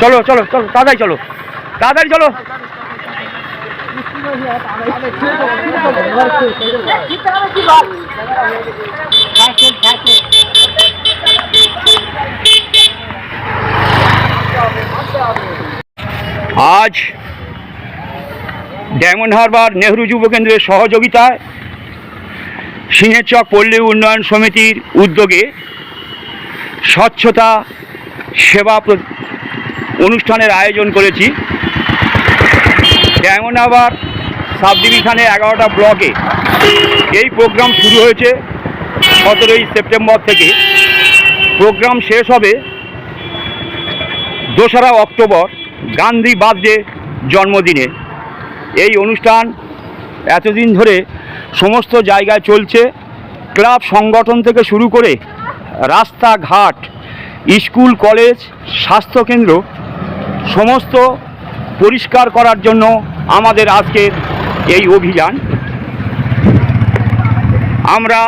চলো চলো চলো, তাড়াতাড়ি চলো। তাড়াতাড়ি চলো। আজ ডায়মন্ড হারবার নেহরু যুব কেন্দ্রের সহযোগিতায় সিংহেরচক পল্লী উন্নয়ন সমিতির উদ্যোগে স্বচ্ছতা সেবা অনুষ্ঠানের আয়োজন করেছি। হারবার সাব ডিভিশনে এগারোটা ব্লকে এই প্রোগ্রাম শুরু হয়েছে সতেরোই সেপ্টেম্বর থেকে। প্রোগ্রাম শেষ হবে দোসরা অক্টোবর, গান্ধী বার্থডে জন্মদিনে। এই অনুষ্ঠান এতদিন ধরে সমস্ত জায়গায় চলছে। ক্লাব সংগঠন থেকে শুরু করে রাস্তাঘাট স্কুল, কলেজ, স্বাস্থ্যকেন্দ্র সমস্ত পরিষ্কার করার জন্য আমাদের আজকের এই অভিযান। আমরা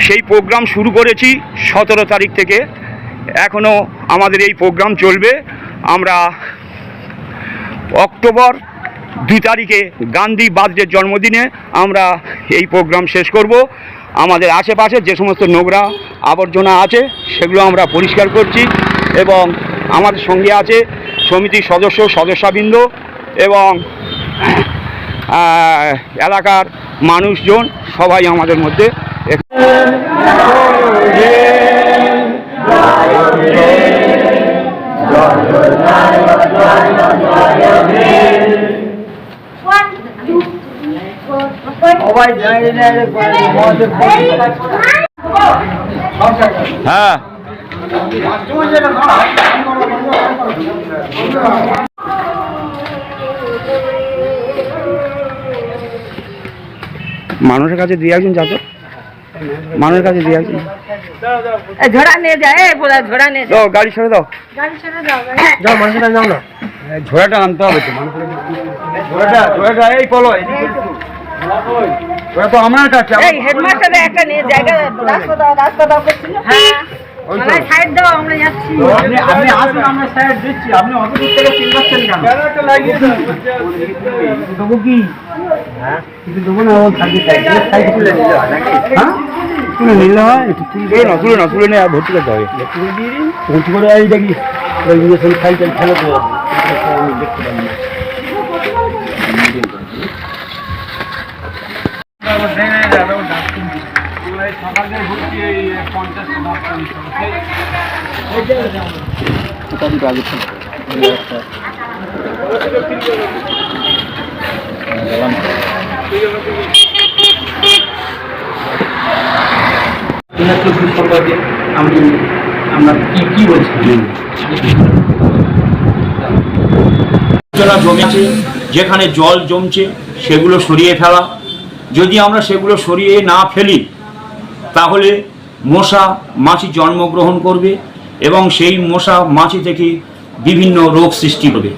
সেই প্রোগ্রাম শুরু করেছি সতেরো তারিখ থেকে। এখনও আমাদের এই প্রোগ্রাম চলবে। আমরা অক্টোবর দুই তারিখে গান্ধী বার্থডের জন্মদিনে আমরা এই প্রোগ্রাম শেষ করব। আমাদের আশেপাশে যে সমস্ত নোংরা আবর্জনা আছে, সেগুলো আমরা পরিষ্কার করছি এবং আমাদের সঙ্গে আছে সমিতির সদস্য, সদস্যবৃন্দ এবং এলাকার মানুষজন সবাই আমাদের মধ্যে সবাই হ্যাঁ। মানুষের কাছে দিয়ে একজন যাতো মানুষের কাছে দিয়ে একজন। ঝোড়া নিয়ে যায় ঝোড়া নিয়ে দাও গাড়ি ছেড়ে দাও। গাড়ি ছেড়ে দাও যাও মানুষের যাও না। ঝোড়াটা আনতে হবে তো মানুষের ঝোড়াটা ঝোড়াটা এই পলো ওরা তো আমার কাছে এই হেডমাস্টার একটা নিয়ে জায়গা রাস্তা দাও রাস্তা দাও করছিল। হ্যাঁ। ওই সাইড দাও আমরা যাচ্ছি। আপনি আপনি আসুন আমরা সাইড দিচ্ছি। আপনি অত দূর থেকে চিল্লাচ্ছেন কেন? দেবো কি? হ্যাঁ। কিছু দেবো না ও থাকবে সাইড তুলে নিলে হয় নাকি হ্যাঁ? তুলে নিলে হয়? একটু তুলে না তুলে না তুলে নিয়ে আর ভর্তি করতে হবে। তুলে দিয়ে দিন ভর্তি করে এই দেখি ওই ইঞ্জেকশন সাইকেল ফেলে দেবো। দেখতে পারি না সম্পর্কে আমি আমরা কি কি বলছি আবর্জনা জমে আছে যেখানে জল জমছে, সেগুলো সরিয়ে ফেলা। যদি আমরা সেগুলো সরিয়ে না ফেলি, তাহলে মশা মাছি জন্মগ্রহণ করবে এবং সেই মশা মাছি থেকে বিভিন্ন রোগ সৃষ্টি হবে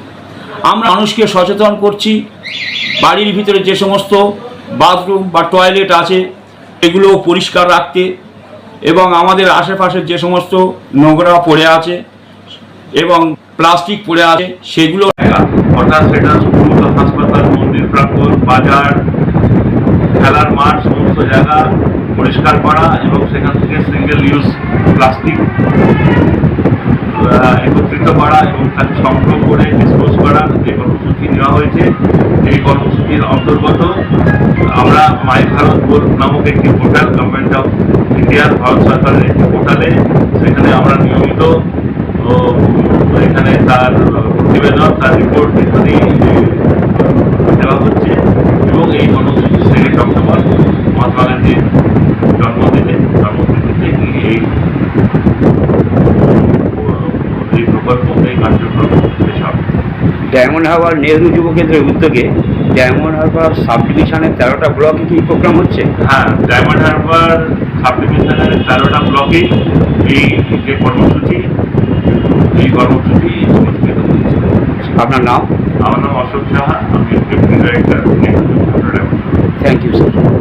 আমরা মানুষকে সচেতন করছি, বাড়ির ভিতরে যে সমস্ত বাথরুম বা টয়লেট আছে এগুলো পরিষ্কার রাখতে এবং আমাদের আশেপাশে যে সমস্ত নোংরা পড়ে আছে এবং প্লাস্টিক পড়ে আছে, সেগুলো অর্থাৎ সেটা হাসপাতাল, মন্দির, প্রাঙ্গণ, বাজার, খেলার মাঠ, সমস্ত জায়গা পরিষ্কার করা এবং সেখান থেকে সিঙ্গেল ইউজ প্লাস্টিক একত্রিত করা এবং তাকে সংগ্রহ করে ডিসপোজ করা যে কর্মসূচি নেওয়া হয়েছে, এই কর্মসূচির অন্তর্গত আমরা মাই ভারত নামক একটি পোর্টাল গভর্নমেন্ট অফ ইন্ডিয়ার ভারত সরকারের একটি পোর্টালে সেখানে আমরা নিয়মিত এখানে তার প্রতিবেদন, তার রিপোর্ট ইত্যাদি দেওয়া হচ্ছে এবং এই কর্মসূচি সেকেন্ড অক্টোবর মহাত্মা গান্ধীর জন্মদিনে জন্মতিথিতে এই এই প্রকল্প এই কার্যক্রম শেষ হবে ডায়মন্ড হারবার নেহরু যুব কেন্দ্রের উদ্যোগে ডায়মন্ড হারবার সাব ডিভিশনের তেরোটা ব্লকে কি প্রোগ্রাম হচ্ছে? হ্যাঁ ডায়মন্ড হারবার সাব ডিভিশনের তেরোটা ব্লকে এই যে কর্মসূচি এই কর্মসূচি অনুষ্ঠিত হচ্ছে আপনার নাম? আমার নাম অশোক সাহা আমি deputy director thank you sir